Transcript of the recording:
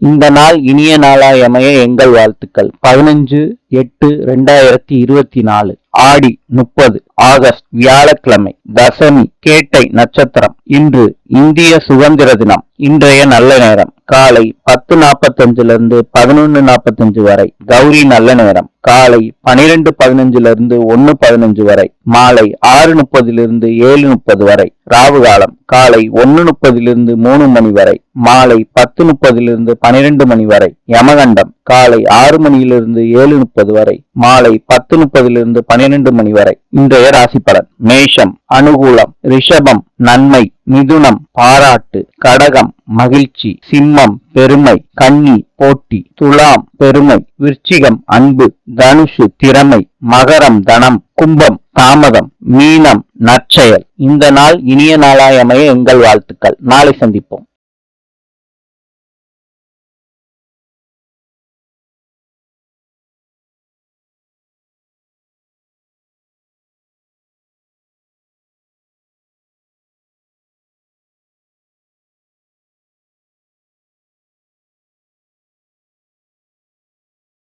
இந்த நாள் இனிய நாளாய் அமைய எங்கள் வாழ்த்துக்கள். பதினஞ்சு எட்டு ரெண்டாயிரத்தி இருபத்தி நாலு. ஆடி முப்பது ஆகஸ்ட் வியாழக்கிழமை தசமி கேட்டை நட்சத்திரம். இன்று இந்திய சுதந்திர தினம். இன்றைய நல்ல நேரம். காலை பத்து நாற்பத்தஞ்சுல இருந்து பதினொன்னு நாற்பத்தஞ்சு வரை. கௌரி நல்ல நேரம். காலை பனிரெண்டு பதினஞ்சுல இருந்து ஒன்னு பதினஞ்சு வரை. மாலை ஆறு முப்பதிலிருந்து ஏழு முப்பது வரை. ராவு காலம். காலை ஒன்னு முப்பதிலிருந்து மூணு மணி வரை. மாலை பத்து முப்பதிலிருந்து பனிரெண்டு மணி வரை. யமகண்டம். காலை ஆறு மணியிலிருந்து ஏழு முப்பது வரை. மாலை பத்து முப்பதிலிருந்து பனிரெண்டு மணி வரை. இன்றைய ராசி பலன். மேஷம் அனுகூலம் ரிஷபம் நன்மை மிதுனம் பாராட்டு கடகம் மகிழ்ச்சி சிம்மம் பெருமை கன்னி போட்டி துலாம் பெருமை விருச்சிகம் அன்பு தனுஷு திறமை மகரம் தனம் கும்பம் தாமதம் மீனம் நற்செயல். இந்த நாள் இனிய நாளாயமைய எங்கள் வாழ்த்துக்கள். நாளை சந்திப்போம்.